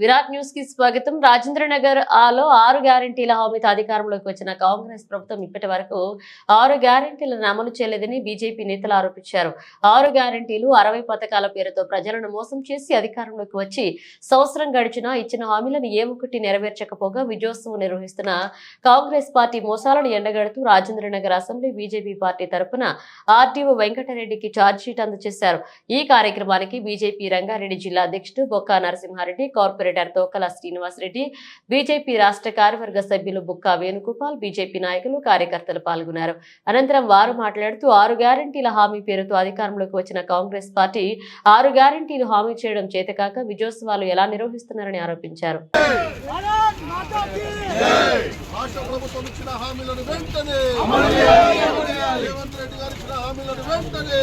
విరాట్ న్యూస్కి స్వాగతం. రాజేంద్ర నగర్ ఆలో ఆరు గ్యారంటీల హామీతో అధికారంలోకి వచ్చిన కాంగ్రెస్ ప్రభుత్వం ఇప్పటి వరకు ఆరు గ్యారంటీలను అమలు చేయలేదని బీజేపీ నేతలు ఆరోపించారు. ఆరు గ్యారంటీలు అరవై పథకాల పేరుతో ప్రజలను మోసం చేసి అధికారంలోకి వచ్చి సంవత్సరం గడిచినా ఇచ్చిన హామీలను ఏ ఒక్కటి నెరవేర్చకపోగా విజయోత్సవం నిర్వహిస్తున్న కాంగ్రెస్ పార్టీ మోసాలను ఎండగడుతూ Rajendra Nagar assembly BJP party తరపున ఆర్టీఓ వెంకటరెడ్డికి ఛార్జ్షీట్ అందజేశారు. ఈ కార్యక్రమానికి బీజేపీ రంగారెడ్డి జిల్లా అధ్యక్షుడు Bokka Narasimha Reddy corporate corporator Tokala Srinivasa Reddy BJP రాష్ట్ర కార్యవర్గ సభ్యులు బుక్కా వేణుగోపాల్ బీజేపీ నాయకులు కార్యకర్తలు పాల్గొన్నారు అనంతరం వారు మాట్లాడుతూ ఆరు గ్యారంటీల హామీ పేరుతో అధికారంలోకి వచ్చిన కాంగ్రెస్ పార్టీ ఆరు గ్యారంటీలు హామీ చేయడం చేతకాక విజయోత్సవాలు ఎలా నిర్వహిస్తున్నారని ఆరోపించారు రాష్ట్ర ప్రభుత్వం ఇచ్చిన హామీలను వెంటనే రేవంత్ రెడ్డి గారు ఇచ్చిన హామీలను వెంటనే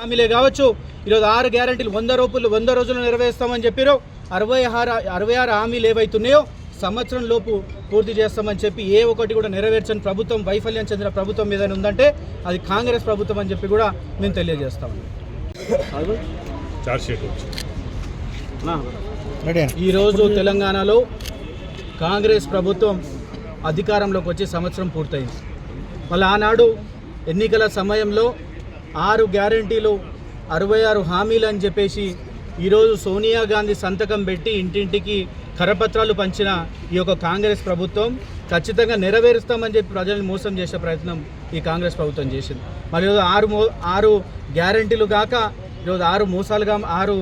హామీలే కావచ్చు ఈరోజు ఆరు గ్యారంటీలు వంద రూపాయలు వంద రోజులు నెరవేరుస్తామని చెప్పారు అరవై ఆరు అరవై ఆరు హామీలు ఏవైతున్నాయో సంవత్సరం లోపు పూర్తి చేస్తామని చెప్పి ఏ ఒక్కటి కూడా నెరవేర్చని ప్రభుత్వం వైఫల్యం చెందిన ప్రభుత్వం ఏదైనా ఉందంటే అది కాంగ్రెస్ ప్రభుత్వం అని చెప్పి కూడా మేము తెలియజేస్తాము వచ్చి ఈరోజు తెలంగాణలో కాంగ్రెస్ ప్రభుత్వం అధికారంలోకి వచ్చి సంవత్సరం పూర్తయింది. మళ్ళీ ఆనాడు ఎన్నికల సమయంలో ఆరు గ్యారంటీలు అరవై ఆరు హామీలు అని చెప్పేసి ఈరోజు సోనియా గాంధీ సంతకం పెట్టి ఇంటింటికి కరపత్రాలు పంచిన ఈ యొక్క కాంగ్రెస్ ప్రభుత్వం ఖచ్చితంగా నెరవేరుస్తామని చెప్పి ప్రజల్ని మోసం చేసే ప్రయత్నం ఈ కాంగ్రెస్ ప్రభుత్వం చేసింది. మరి ఈరోజు ఆరు మో ఆరు గ్యారంటీలు కాక ఈరోజు ఆరు మోసాలుగా ఆరు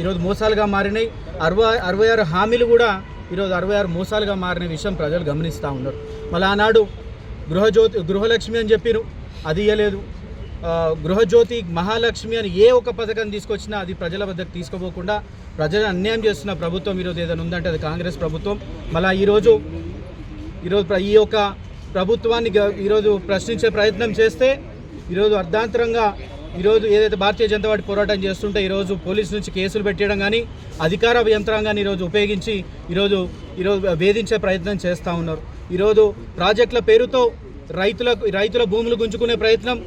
ఈరోజు మోసాలుగా మారినాయి. అరవై అరవై ఆరు హామీలు కూడా ఈరోజు అరవై ఆరు మోసాలుగా మారిన విషయం ప్రజలు గమనిస్తూ ఉన్నారు. మళ్ళీ ఆనాడు గృహజ్యోతి గృహలక్ష్మి అని చెప్పిరు. అది ఇవ్వలేదు గృహజ్యోతి మహాలక్ష్మి అని ఏ ఒక పథకం తీసుకొచ్చినా అది ప్రజల వద్దకు తీసుకోపోకుండా ప్రజలు అన్యాయం చేస్తున్న ప్రభుత్వం ఈరోజు ఏదైనా ఉందంటే అది కాంగ్రెస్ ప్రభుత్వం. మళ్ళీ ఈరోజు ఈరోజు ఈ యొక్క ప్రభుత్వాన్ని ఈరోజు ప్రశ్నించే ప్రయత్నం చేస్తే ఈరోజు అర్ధాంతరంగా ఈరోజు ఏదైతే భారతీయ జనతా పార్టీ పోరాటం చేస్తుంటే ఈరోజు పోలీసు నుంచి కేసులు పెట్టడం కానీ అధికార యంత్రాంగాన్ని ఈరోజు ఉపయోగించి ఈరోజు ఈరోజు వేధించే ప్రయత్నం చేస్తూ ఉన్నారు. ఈరోజు ప్రాజెక్టుల పేరుతో రైతులకు రైతుల భూములు గుంజుకునే ప్రయత్నం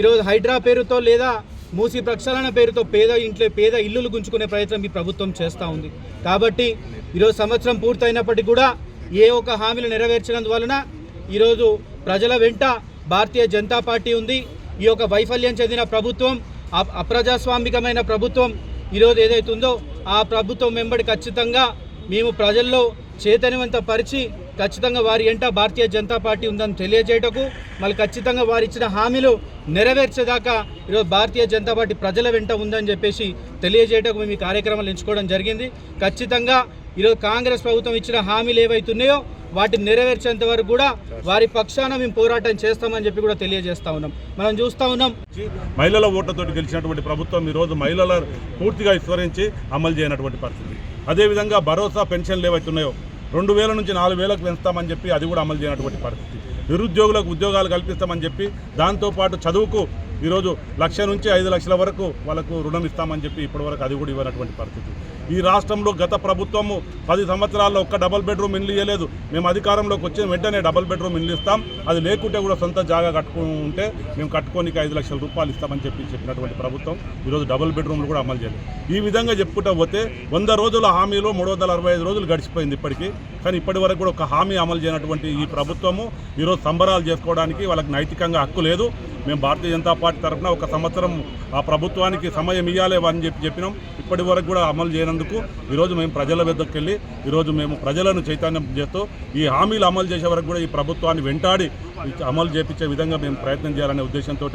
ఈరోజు హైడ్రా పేరుతో లేదా మూసి ప్రక్షాళన పేరుతో పేద ఇంట్లో పేద ఇల్లులు గుంజుకునే ప్రయత్నం ఈ ప్రభుత్వం చేస్తూ ఉంది. కాబట్టి ఈరోజు సంవత్సరం పూర్తయినప్పటికీ కూడా ఏ ఒక్క హామీలు నెరవేర్చినందువలన ఈరోజు ప్రజల వెంట భారతీయ జనతా పార్టీ ఉంది. ఈ యొక్క వైఫల్యం చెందిన ప్రభుత్వం అప్రజాస్వామికమైన ప్రభుత్వం ఈరోజు ఏదైతుందో ఆ ప్రభుత్వం వెంబడి ఖచ్చితంగా మేము ప్రజల్లో చైతన్యవంత పరిచి ఖచ్చితంగా వారి ఎంట భారతీయ జనతా పార్టీ ఉందని తెలియజేయటకు మళ్ళీ ఖచ్చితంగా వారు ఇచ్చిన హామీలు నెరవేర్చేదాకా ఈరోజు భారతీయ జనతా పార్టీ ప్రజల వెంట ఉందని చెప్పేసి తెలియజేయటకు మేము ఈ కార్యక్రమాలు ఎంచుకోవడం జరిగింది. ఖచ్చితంగా ఈరోజు కాంగ్రెస్ ప్రభుత్వం ఇచ్చిన హామీలు ఏవైతున్నాయో వాటిని నెరవేర్చేంత వరకు కూడా వారి పక్షాన మేము పోరాటం చేస్తామని చెప్పి కూడా తెలియజేస్తా ఉన్నాం. మనం చూస్తా ఉన్నాం. మహిళల ఓట్లతో గెలిచినటువంటి ప్రభుత్వం ఈరోజు మహిళల పూర్తిగా విస్మరించి అమలు చేయనటువంటి పరిస్థితి. అదేవిధంగా భరోసా పెన్షన్లు ఏవైతున్నాయో రెండు వేల నుంచి నాలుగు వేలకు పెంచుతామని చెప్పి అది కూడా అమలు చేయనటువంటి పరిస్థితి. నిరుద్యోగులకు ఉద్యోగాలు కల్పిస్తామని చెప్పి దాంతోపాటు చదువుకు ఈరోజు లక్ష నుంచి ఐదు లక్షల వరకు వాళ్ళకు రుణం ఇస్తామని చెప్పి ఇప్పటివరకు అది కూడా ఇవ్వనటువంటి పరిస్థితి. ఈ రాష్ట్రంలో గత ప్రభుత్వము పది సంవత్సరాల్లో ఒక్క డబల్ బెడ్రూమ్ ఇల్లు ఇవ్వలేదు మేము అధికారంలోకి వచ్చిన వెంటనే డబల్ బెడ్రూమ్ ఇల్లు ఇస్తాం. అది లేకుంటే కూడా సొంత జాగా కట్టుకుంటే మేము కట్టుకోనికి ఐదు లక్షల రూపాయలు ఇస్తామని చెప్పి చెప్పినటువంటి ప్రభుత్వం ఈరోజు డబుల్ బెడ్రూమ్లు కూడా అమలు చేయలేదు. ఈ విధంగా చెప్పుకుంటా పోతే వంద రోజుల హామీలో మూడు వందల అరవై ఐదు రోజులు గడిచిపోయింది ఇప్పటికీ. కానీ ఇప్పటి వరకు కూడా ఒక హామీ అమలు చేయనటువంటి ఈ ప్రభుత్వము ఈరోజు సంబరాలు చేసుకోవడానికి వాళ్ళకి నైతికంగా హక్కు లేదు. మేము భారతీయ జనతా పార్టీ తరఫున ఒక సంవత్సరం ఆ ప్రభుత్వానికి సమయం ఇవ్వాలి అని చెప్పి చెప్పినాం. ఇప్పటి వరకు కూడా అమలు చేయనందుకు ఈరోజు మేము ప్రజల వద్దకు వెళ్ళి ఈరోజు మేము ప్రజలను చైతన్యం చేస్తూ ఈ హామీలు అమలు చేసే వరకు కూడా ఈ ప్రభుత్వాన్ని వెంటాడి అమలు చేపించే విధంగా మేము ప్రయత్నం చేయాలనే ఉద్దేశంతో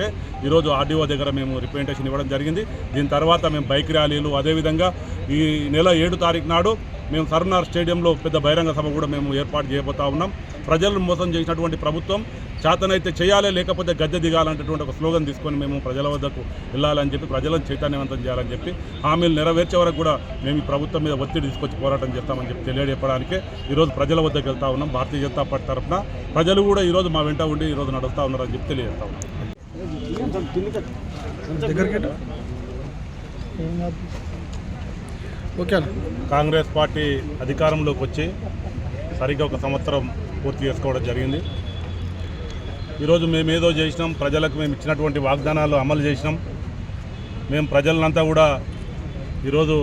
ఈరోజు ఆర్డీఓ దగ్గర మేము రిప్రజెంటేషన్ ఇవ్వడం జరిగింది. దీని తర్వాత మేము బైక్ ర్యాలీలు అదేవిధంగా ఈ నెల ఏడు తారీఖు నాడు మేము సర్నార్ స్టేడియంలో పెద్ద బహిరంగ సభ కూడా మేము ఏర్పాటు చేయబోతా ఉన్నాం. ప్రజలను మోసం చేసినటువంటి ప్రభుత్వం చేతనైతే చేయాలి లేకపోతే గద్దె దిగాలంటటువంటి ఒక స్లోగన్ తీసుకొని మేము ప్రజల వద్దకు వెళ్ళాలని చెప్పి ప్రజలను చైతన్యవంతం చేయాలని చెప్పి హామీలు నెరవేర్చే వరకు కూడా మేము ఈ ప్రభుత్వం మీద ఒత్తిడి తీసుకొచ్చి పోరాటం చేస్తామని చెప్పి తెలియజెప్పడానికే ఈరోజు ప్రజల వద్దకు వెళ్తా ఉన్నాం. భారతీయ జనతా పార్టీ తరఫున ప్రజలు కూడా ఈరోజు మా వెంట ఉండి ఈరోజు నడుస్తూ ఉన్నారని చెప్పి తెలియజేస్తా ఉన్నాం. ఓకే కాంగ్రెస్ పార్టీ అధికారంలోకి వచ్చి సరిగ్గా ఒక సంవత్సరం పూర్తి చేసుకోవడం జరిగింది. ఈరోజు మేము ఏదో చేసినాం ప్రజలకు మేము ఇచ్చినటువంటి వాగ్దానాలు అమలు చేసినాం. మేము ప్రజలంతా కూడా ఈరోజు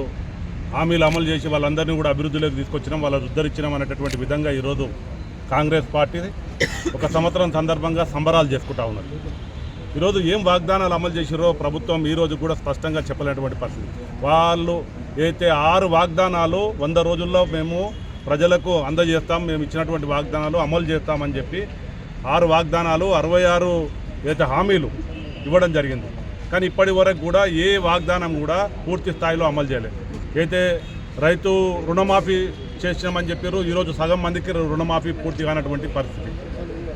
హామీలు అమలు చేసి వాళ్ళందరినీ కూడా అభివృద్ధిలోకి తీసుకొచ్చినాం వాళ్ళని ఉద్ధరించినాం అనేటటువంటి విధంగా ఈరోజు కాంగ్రెస్ పార్టీ ఒక సంవత్సరం సందర్భంగా సంబరాలు చేసుకుంటా ఉన్నారు. ఈరోజు ఏం వాగ్దానాలు అమలు చేసిరో ప్రభుత్వం ఈరోజు కూడా స్పష్టంగా చెప్పలేనటువంటి పరిస్థితి. వాళ్ళు అయితే ఆరు వాగ్దానాలు వంద రోజుల్లో మేము ప్రజలకు అందజేస్తాం మేము ఇచ్చినటువంటి వాగ్దానాలు అమలు చేస్తామని చెప్పి ఆరు వాగ్దానాలు అరవై ఆరు అయితే హామీలు ఇవ్వడం జరిగింది. కానీ ఇప్పటి వరకు కూడా ఏ వాగ్దానం కూడా పూర్తి స్థాయిలో అమలు చేయలేదు. అయితే రైతు రుణమాఫీ చేసినామని చెప్పారు ఈరోజు సగం మందికి రుణమాఫీ పూర్తి కానటువంటి పరిస్థితి.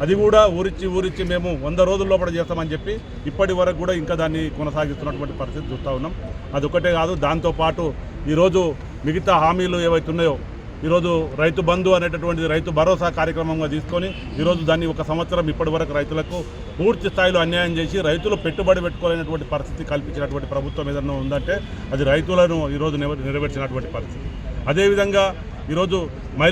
అది కూడా ఊరిచ్చి ఊరిచ్చి మేము వంద రోజుల లోపల చేస్తామని చెప్పి ఇప్పటి వరకు కూడా ఇంకా దాన్ని కొనసాగిస్తున్నటువంటి పరిస్థితి చూస్తూ ఉన్నాం. అదొకటే కాదు దాంతోపాటు ఈరోజు మిగతా హామీలు ఏవైతే ఉన్నాయో ఈరోజు రైతు బంధు అనేటటువంటి రైతు భరోసా కార్యక్రమంగా తీసుకొని ఈరోజు దాన్ని ఒక సంవత్సరం ఇప్పటి వరకు రైతులకు పూర్తి స్థాయిలో అన్యాయం చేసి రైతులు పెట్టుబడి పెట్టుకోలేనటువంటి పరిస్థితి కల్పించినటువంటి ప్రభుత్వం ఏదైనా ఉందంటే అది రైతులను ఈరోజు నెరవేర్చినటువంటి పరిస్థితి. అదేవిధంగా ఈరోజు మహిళ